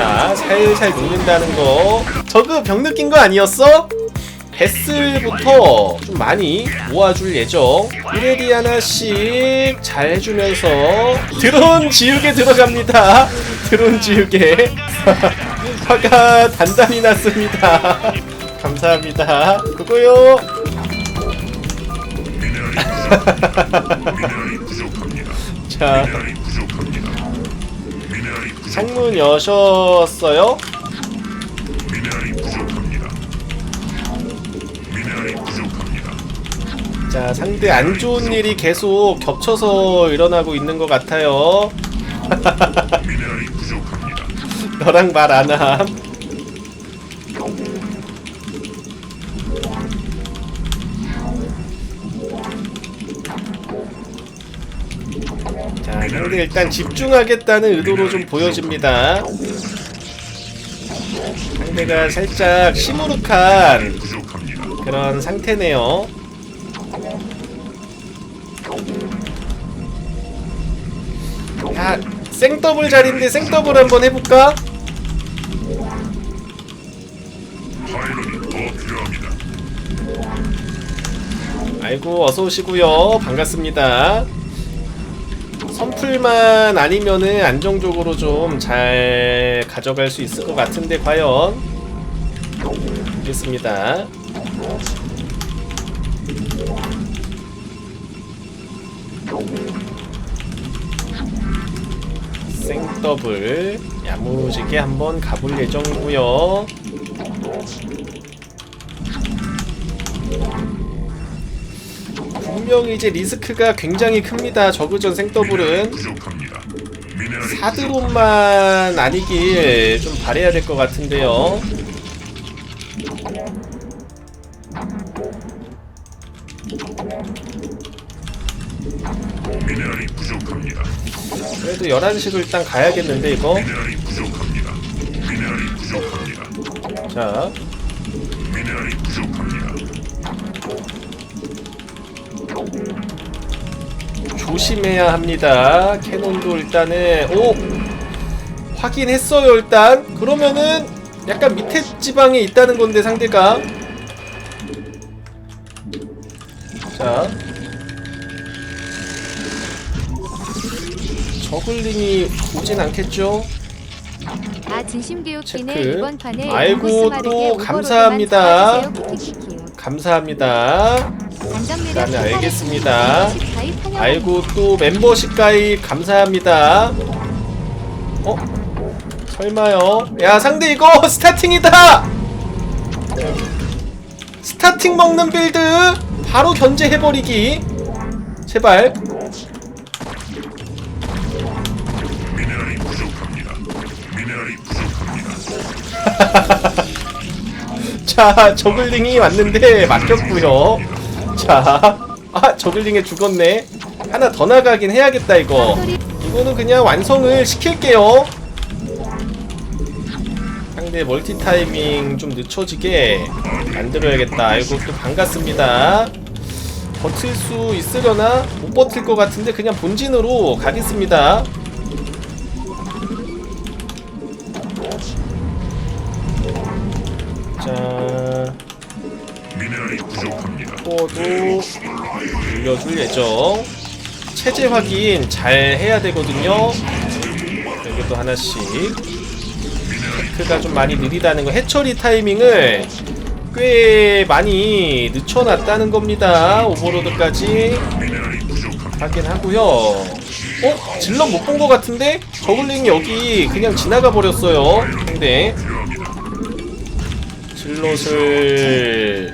자, 살살 녹는다는 거. 저그 병 느낀 거 아니었어? 베슬부터 좀 많이 모아줄 예정. 이레디 하나씩 잘 해주면서 드론 지우개 들어갑니다. 드론 지우개. 화가 단단히 났습니다. 감사합니다. 그거요. 자, 창문 여셨어요? 자, 상대 안 좋은 일이 계속 겹쳐서 일어나고 있는 것 같아요. 너랑 말 안 함. 자, 상대 일단 집중하겠다는 의도로 좀 보여집니다. 상대가 살짝 시무룩한 그런 상태네요. 야, 생더블 자리인데 생더블 한번 해볼까? 아이고 어서 오시고요 반갑습니다. 선풀만 아니면은 안정적으로 좀 잘 가져갈 수 있을 것 같은데 과연 보겠습니다. 생더블 야무지게 한번 가볼 예정이고요. 분명히 이제 리스크가 굉장히 큽니다. 저그전 생더블은 사드론만 아니길 좀 바래야 될 것 같은데요. 미네랄이 부족합니다. 그래도 11시로 일단 가야겠는데 이거 미네랄이 부족합니다. 미네랄이 부족합니다. 자 미네랄이 부족 조심해야 합니다. 캐논도 일단은 오 확인했어요 일단 그러면은 약간 밑에 지방에 있다는 건데 상대가 자 저글링이 오진 않겠죠? 아 진심 교육기는 체크. 이번 판에 아이고, 또 감사합니다. 감사합니다. 일단은 폭발했습니다. 알겠습니다. 14일 환영합니다. 아이고 또 멤버십 가입 감사합니다. 어? 설마요? 야 상대 이거 스타팅이다! 스타팅 먹는 빌드 바로 견제해버리기 제발. 자 저글링이 왔는데 막혔고요 자 아 저글링에 죽었네 하나 더 나가긴 해야겠다 이거 이거는 그냥 완성을 시킬게요. 상대 멀티 타이밍 좀 늦춰지게 만들어야겠다. 아이고 또 반갑습니다. 버틸 수 있으려나? 못 버틸 것 같은데 그냥 본진으로 가겠습니다. 자, 미네랄이 부족합니다. 코어도 올려줄 예정. 체제 확인 잘 해야 되거든요. 여기도 하나씩. 테크가 좀 많이 느리다는 거. 해처리 타이밍을 꽤 많이 늦춰놨다는 겁니다. 오버로드까지. 확인하고요. 어? 질럿 못 본 것 같은데? 저글링이 여기 그냥 지나가 버렸어요. 근데 질럿을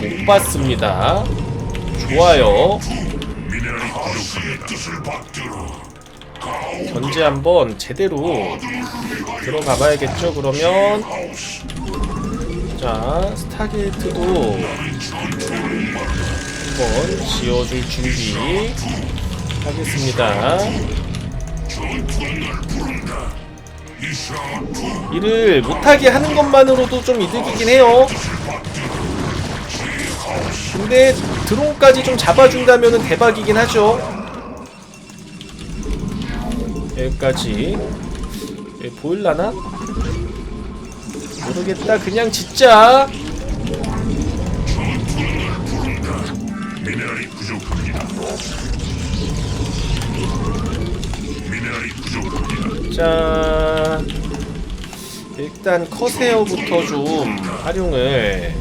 못 봤습니다. 좋아요. 견제 한번 제대로 들어가 봐야겠죠 그러면? 자 스타게이트도 한번 지어줄 준비 하겠습니다. 일을 못하게 하는 것만으로도 좀 이득이긴 해요. 근데 드론까지 좀 잡아준다면 대박이긴 하죠 여기까지 왜 보일라나? 모르겠다 그냥 짓자 미네랄이 부족합니다. 미네랄이 부족합니다. 자 일단 커세어부터 좀 활용을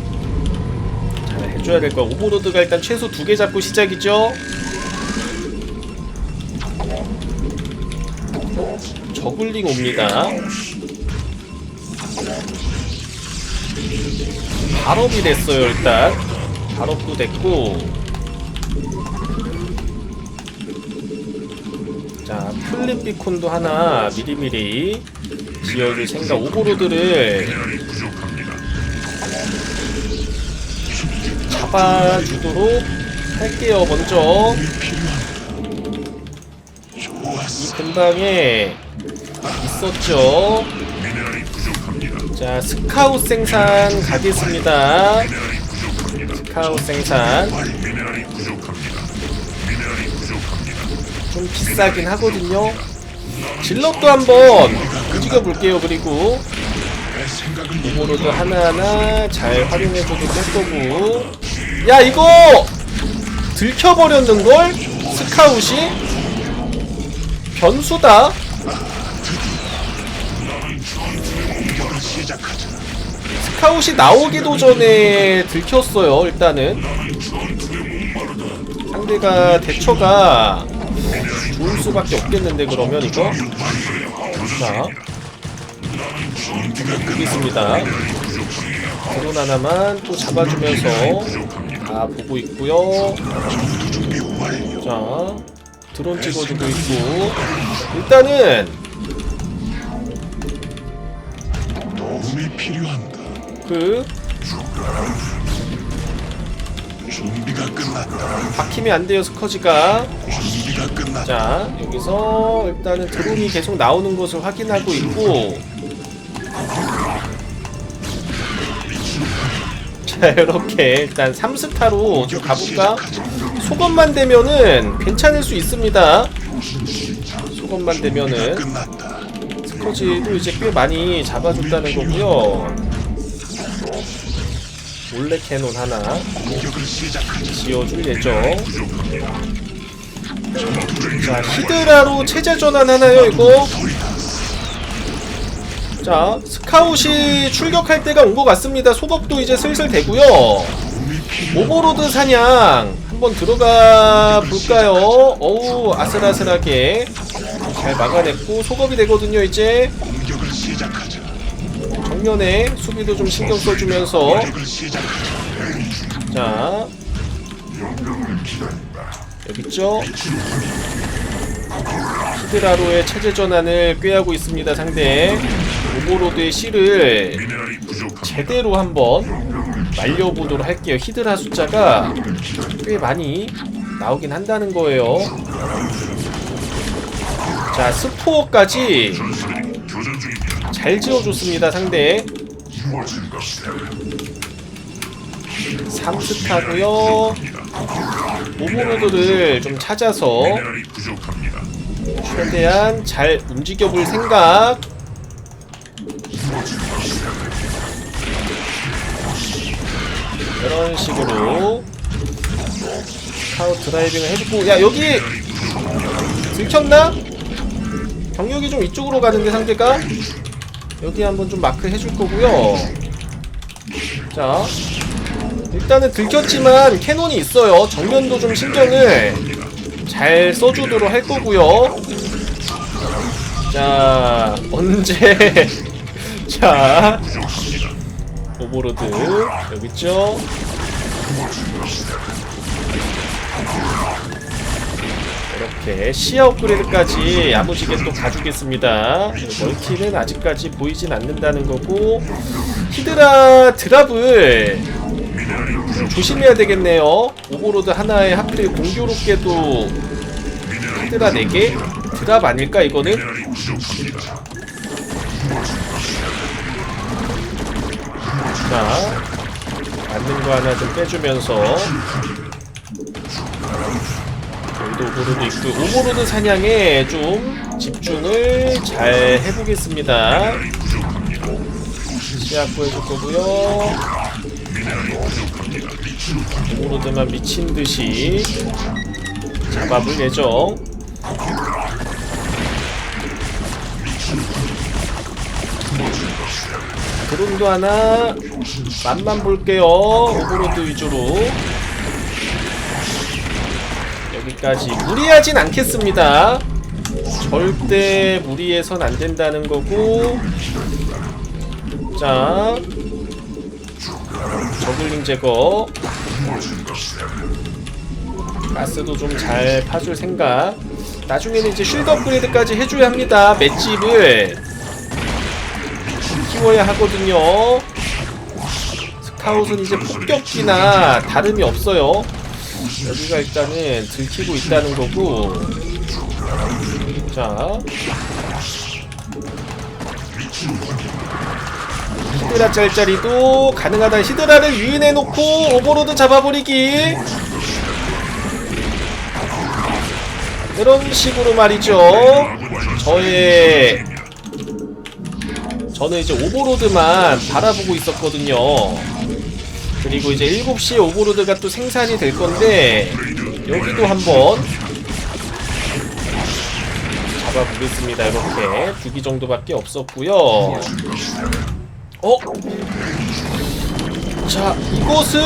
잘 해줘야 될 거야 오버로드가 일단 최소 두 개 잡고 시작이죠 저글링 옵니다. 발업이 됐어요 일단. 발업도 됐고. 자 플립 비콘도 하나 미리미리 지어줄 생각 오버로드를. 잡아주도록 할게요 먼저. 이 근방에 있었죠. 자 스카웃 생산 가겠습니다. 스카웃 생산. 좀 비싸긴 하거든요 질럿도 한번 움직여 볼게요 그리고 오버로드 하나하나 잘 활용해줘도 될 거고 야 이거 들켜버렸는걸? 스카웃이? 변수다? 스카웃이 나오기도 전에 들켰어요 일단은. 상대가 대처가 좋을 수밖에 없겠는데 그러면 이거? 자. 보겠습니다. 드론 하나만 또 잡아주면서 다 보고 있고요. 자 드론 찍어주고 있고. 일단은 도움이 필요한가? 그 준비가 끝났다. 박힘이 안 돼요 스커지가 준비가 끝났다. 자 여기서 일단은 드론이 계속 나오는 것을 확인하고 있고 자 이렇게 일단 3스타로 좀 가볼까? 속업만 되면은 괜찮을 수 있습니다 속업만 되면은 끝났다. 스커지도 이제 꽤 많이 잡아줬다는 거고요 몰래 캐논 하나. 지어줄 예정 자 히드라로 체제 전환 하나요 이거? 자 스카웃이 출격할 때가 온 것 같습니다 소급도 이제 슬슬 되고요 오버로드 사냥 한번 들어가 볼까요? 어우 아슬아슬하게 잘 막아냈고 소급이 되거든요 이제. 공격을 시작하자. 정면에 수비도 좀 신경 써주면서. 공격을 시작하자. 자 여기 있죠? 히드라로의 체제 전환을 꾀하고 있습니다 상대. 오버로드의 실을 미네랄이. 제대로 한번 말려보도록 할게요. 히드라 숫자가 꽤 많이 나오긴 한다는 거예요 자 스포어까지. 잘 지어줬습니다 상대 이루어진 것은 3스타고요 오버로드를 좀 찾아서. 최대한 잘 움직여볼 생각. 이런 식으로 카우 드라이빙을 해주고 야 여기 들켰나? 병력이 좀 이쪽으로 가는데 상대가 여기 한번 좀 마크 해줄 거고요. 자 일단은 들켰지만 캐논이 있어요. 정면도 좀 신경을 잘 써주도록 할 거고요. 자 언제 자 오버로드 여기 있죠. 이렇게 시야 업그레이드까지 야무지게 또 가주겠습니다. 멀티는 아직까지 보이진 않는다는 거고 히드라 드랍을 좀 조심해야 되겠네요. 오버로드 하나에 하필 공교롭게도 히드라 4개? 드랍 아닐까 이거는? 자 맞는 거 하나 좀 빼주면서 여기도 오버로드 있고 오버로드 사냥에 좀 집중을 잘 해보겠습니다. 미네랄이 부족합니다. 시약 구 해줄 거고요. 오로드만 미친 듯이 잡아볼 예정. 드론도 하나 맛만 볼게요. 오버로드 위주로. 여기까지 무리하진 않겠습니다. 절대 무리해선 안 된다는 거고. 자, 저글링 제거. 가스도 좀 잘 파줄 생각. 나중에는 이제 쉴드 업그레이드까지 해줘야 합니다. 맷집을 키워야 하거든요. 스카웃은 이제 폭격기나 다름이 없어요. 여기가 일단은 들키고 있다는 거고. 자. 히드라 짤짤이도 가능하다. 히드라를 유인해놓고 오버로드 잡아버리기. 이런 식으로 말이죠. 저의 저는 이제 오버로드만 바라보고 있었거든요. 그리고 이제 7시에 오버로드가 또 생산이 될 건데 여기도 한번 잡아보겠습니다. 이렇게 두기 정도밖에 없었고요. 어? 자, 이것은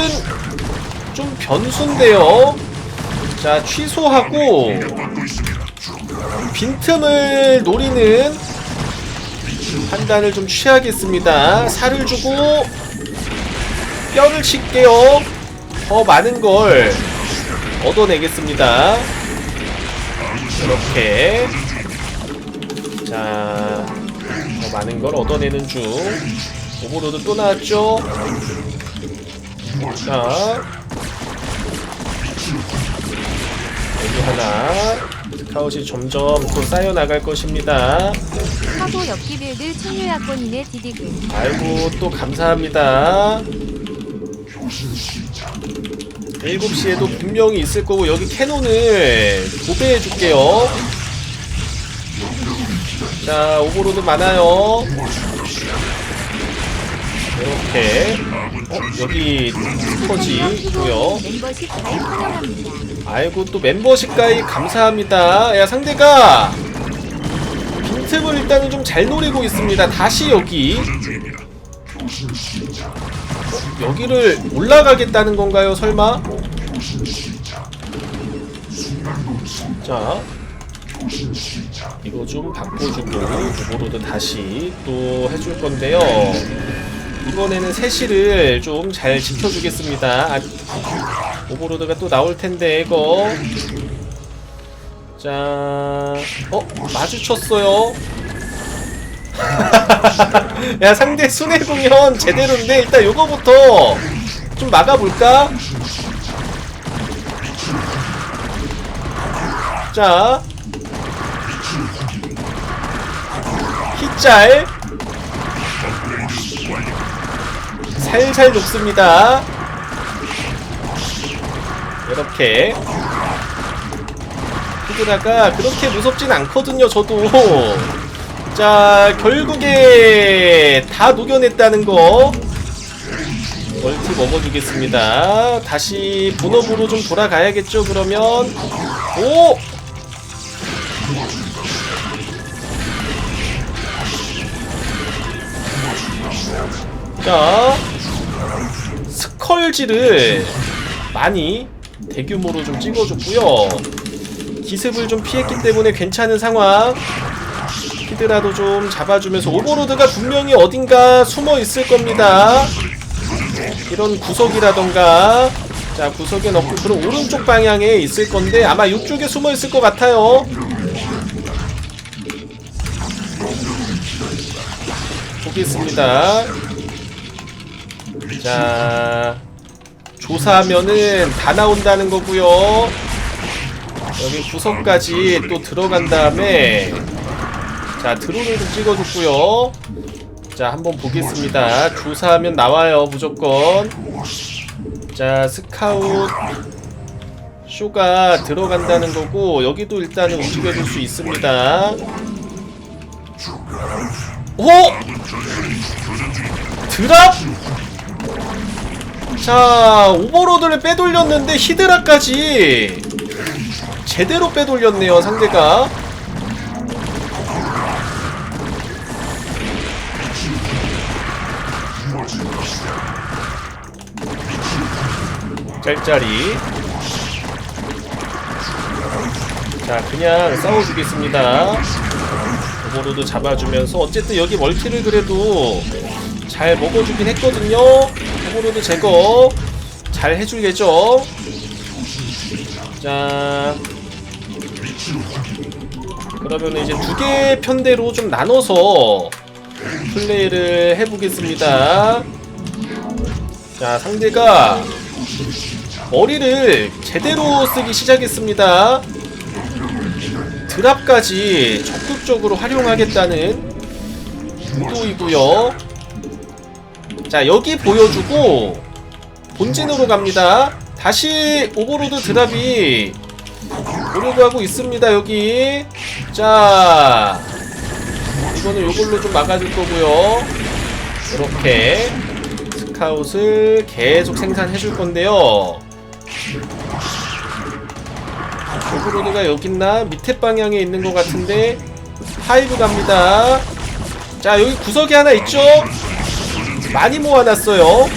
좀 변수인데요. 자, 취소하고. 빈틈을 노리는 판단을 좀 취하겠습니다. 살을 주고 뼈를 칠게요. 더 많은 걸 얻어내겠습니다. 이렇게 자, 더 많은 걸 얻어내는 중. 오버로드 또 나왔죠? 자, 여기 하나. 스카웃이 점점 또 쌓여 나갈 것입니다. 사고 엽기 빌드 청유약권인의 디디글 아이고 또 감사합니다. 7시에도 분명히 있을 거고 여기 캐논을 도배해 줄게요. 자, 오버로드 많아요. 이렇게 어, 여기 스퍼지 있고요. 아이고 또 멤버십 가입 감사합니다. 야 상대가 빈틈을 일단은 좀 잘 노리고 있습니다. 다시 여기. 여기를 올라가겠다는 건가요? 설마? 자 이거 좀 바꿔주고 오버로드 다시 또 해줄 건데요. 이번에는 세시를 좀 잘 지켜주겠습니다. 아, 오버로드가 또 나올 텐데 이거 자, 어 마주쳤어요. 야 상대 순회 공연 제대로인데 일단 요거부터 좀 막아볼까? 자. hit짤. 살살 녹습니다. 이렇게. 히드라가 그렇게 무섭진 않거든요 저도 자 결국에 다 녹여냈다는 거 멀티 먹어주겠습니다 다시 본업으로 좀 돌아가야겠죠 그러면 오 자, 스컬지를 많이 대규모로 좀 찍어줬고요. 기습을 좀 피했기 때문에 괜찮은 상황. 히드라도 좀 잡아주면서 오버로드가 분명히 어딘가 숨어 있을 겁니다. 이런 구석이라던가 자 구석에 넣고 그런 오른쪽 방향에 있을 건데 아마 이쪽에 숨어 있을 것 같아요. 보겠습니다. 자 조사하면은 다 나온다는 거고요. 여기 구석까지 또 들어간 다음에 자 드론을 좀 찍어줬고요. 자 한번 보겠습니다. 조사하면 나와요 무조건. 자 스카웃 쇼가 들어간다는 거고 여기도 일단은 움직여줄 수 있습니다. 오! 드랍? 자 오버로드를 빼돌렸는데 히드라까지 제대로 빼돌렸네요 상대가 짤짤이 자 그냥 싸워주겠습니다. 오버로드 잡아주면서 어쨌든 여기 멀티를 그래도 잘 먹어주긴 했거든요. 오버로드 제거 잘 해주겠죠? 자. 그러면 이제 두 개 편대로 좀 나눠서 플레이를 해보겠습니다. 자 상대가 머리를 제대로 쓰기 시작했습니다. 드랍까지 적극적으로 활용하겠다는 의도이고요. 자 여기 보여주고 본진으로 갑니다. 다시 오버로드 드랍이 오려고 하고 있습니다 여기. 자 이거는 요걸로 좀 막아줄 거고요. 이렇게 스카웃을 계속 생산해 줄 건데요 오버로드가 여기 있나? 밑에 방향에 있는 것 같은데 하이브 갑니다 자 여기 구석에 하나 있죠? 많이 모아놨어요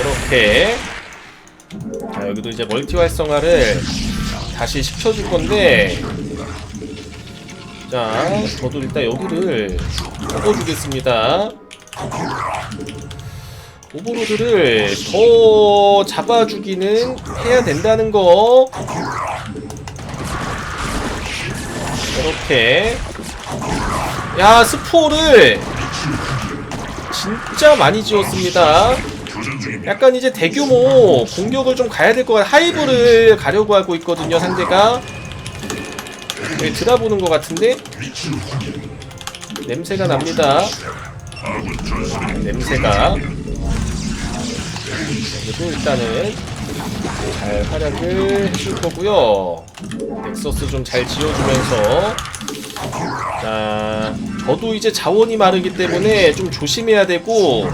이렇게 자 여기도 이제 멀티 활성화를 다시 시켜줄 건데 자 저도 일단 여기를 먹어주겠습니다 오버로드를 더 잡아주기는 해야 된다는 거. 이렇게. 야 스포를 진짜 많이 지었습니다. 약간 이제 대규모 공격을 좀 가야 될 것 같아 하이브를 가려고 하고 있거든요 상대가. 여기 드라보는 것 같은데? 냄새가 납니다. 냄새가 그래도 일단은 잘 활약을 해줄 거고요 넥서스 좀 잘 지어주면서 자 저도 이제 자원이 마르기 때문에 좀 조심해야 되고.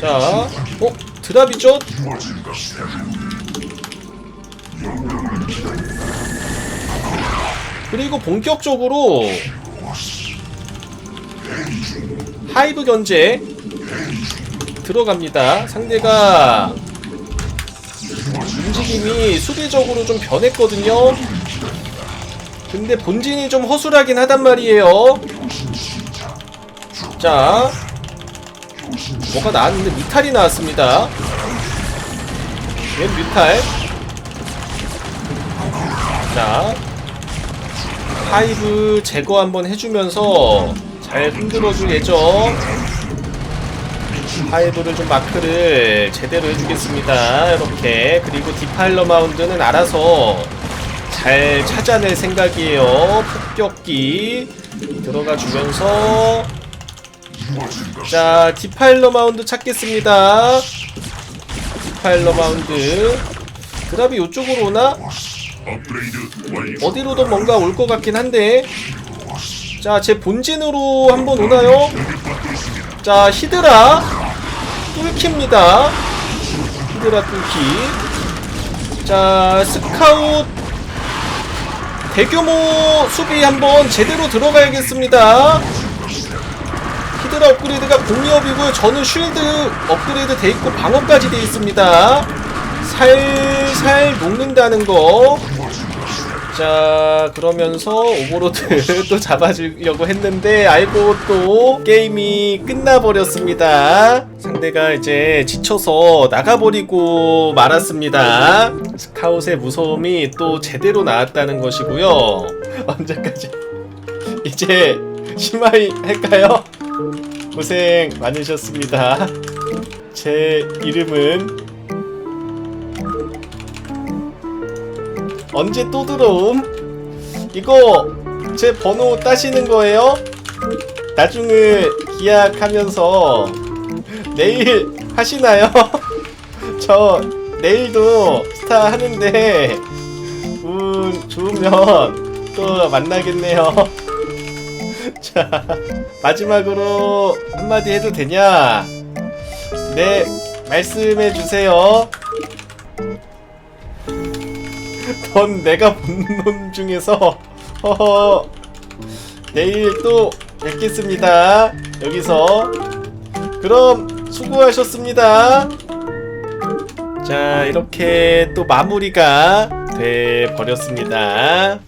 자, 어? 드랍이죠? 그리고 본격적으로 하이브 견제 들어갑니다. 상대가 움직임이 수비적으로 좀 변했거든요. 근데 본진이 좀 허술하긴 하단 말이에요. 자, 뭐가 나왔는데 뮤탈이 나왔습니다. 웬 뮤탈? 자, 하이브 제거 한번 해주면서 잘 흔들어 줄 예정. 하이브를 좀 마크를 제대로 해주겠습니다. 이렇게 그리고 디파일러 마운드는 알아서 잘 찾아낼 생각이에요. 폭격기 들어가 주면서 자, 디파일러 마운드 찾겠습니다. 디파일러 마운드. 드랍이 이쪽으로 오나? 어디로든 뭔가 올 것 같긴 한데. 자, 제 본진으로 한번 오나요? 자, 히드라. 뚫기입니다. 히드라 뚫기. 자, 스카웃. 대규모 수비 한번 제대로 들어가야겠습니다. 히드라 업그레이드가 공이업이고요. 저는 쉴드 업그레이드 돼 있고 방어까지 돼 있습니다. 살살 녹는다는 거. 자 그러면서 오버로드 또 잡아주려고 했는데 알고 또 게임이 끝나버렸습니다. 상대가 이제 지쳐서 나가버리고 말았습니다. 스카웃의 무서움이 또 제대로 나왔다는 것이고요. 언제까지? 이제 심하이 할까요? 고생 많으셨습니다. 제 이름은 언제 또 들어옴? 이거 제 번호 따시는 거예요? 나중에 기약하면서 내일 하시나요? 저 내일도 스타 하는데 운 좋으면 또 만나겠네요. 자 마지막으로 한마디 해도 되냐? 네 말씀해 주세요. 넌 내가 본 놈 중에서 허허 내일 또 뵙겠습니다. 여기서 그럼 수고하셨습니다. 자 이렇게 또 마무리가 돼 버렸습니다.